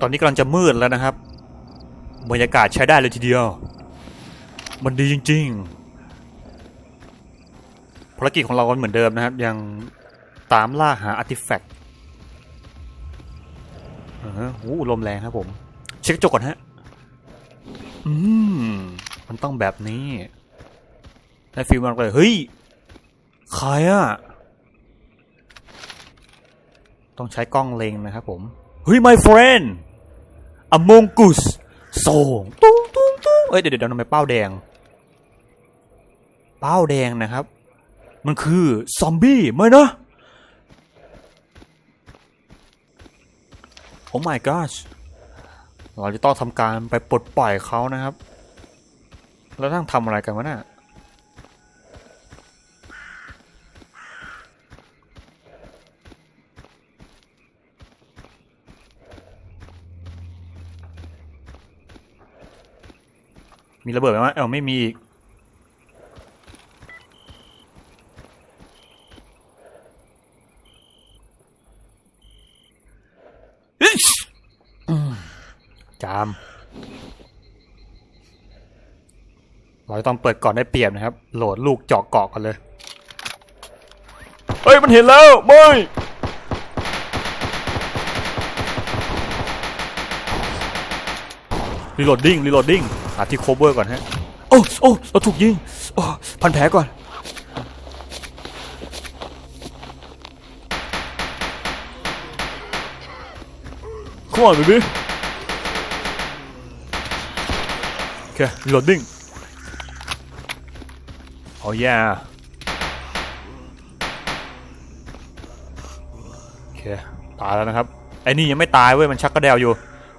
ตอนนี้กำลังจะมืดแล้วนะครับบรรยากาศใช้ได้เลยทีเดียว มันดีจริง ๆ ภารกิจของเราก็เหมือนเดิมนะครับ ยังตามล่าหาอาร์ติแฟกต์อ่าฮะโอ้ลมแรงครับผม เช็คจกก่อนฮะ อืม มันต้องแบบนี้ได้ฟิลมากเลยเฮ้ยใครอะต้องใช้กล้องเล็งนะครับผม เฮ้ย my friend Among Us ส่งตุ้งตุ้งตุ้งเอ้ยเดี๋ยวเดี๋ยวทำไมเป้าแดง เป้าแดงนะครับ มันคือซอมบี้ไม่นะโอ้ my gosh เราจะต้องทำการไปปลดปล่อยเขานะครับ แล้วต้องทำอะไรกันวะน่ะ มีระเบิดไหมวะเออไม่มีอีกอิ๊ชอืมจาม เราจะต้องเปิดก่อนได้เปรียบนะครับ โหลดลูกเจาะเกาะกันเลย เฮ้ย มันเห็นแล้วไม่รีโหลดดิ้งรีโหลดดิ้ง หาที่โคเวอร์ก่อนฮะ โอ้โอ้เราถูกยิงโอ้พันแผลก่อน Come on baby โอเค reloading โอ้ yeah โอเค ตายแล้วนะครับ ไอ้นี่ยังไม่ตายเว้ย มันชักกระเดวอยู่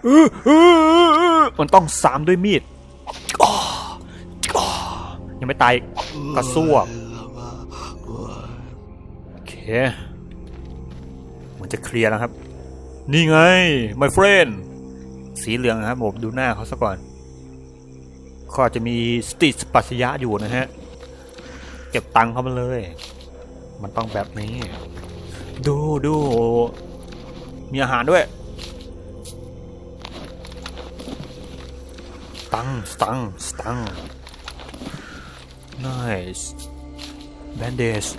อื้ออื้ออื้ออื้อมันต้องสามด้วยมีดอ้ออ้อ ยังไม่ตายอีกกระซวกโอเคเหมือนจะเคลียร์แล้วครับ นี่ไง my friend สีเหลืองนะครับผมดูหน้าเขาซะก่อนเขาจะมีสติสปัชยะอยู่นะฮะ เก็บตังค์เขามาเลย มันต้องแบบนี้ ดูดูมีอาหารด้วย Stung, stung, stung. Nice. Bandage.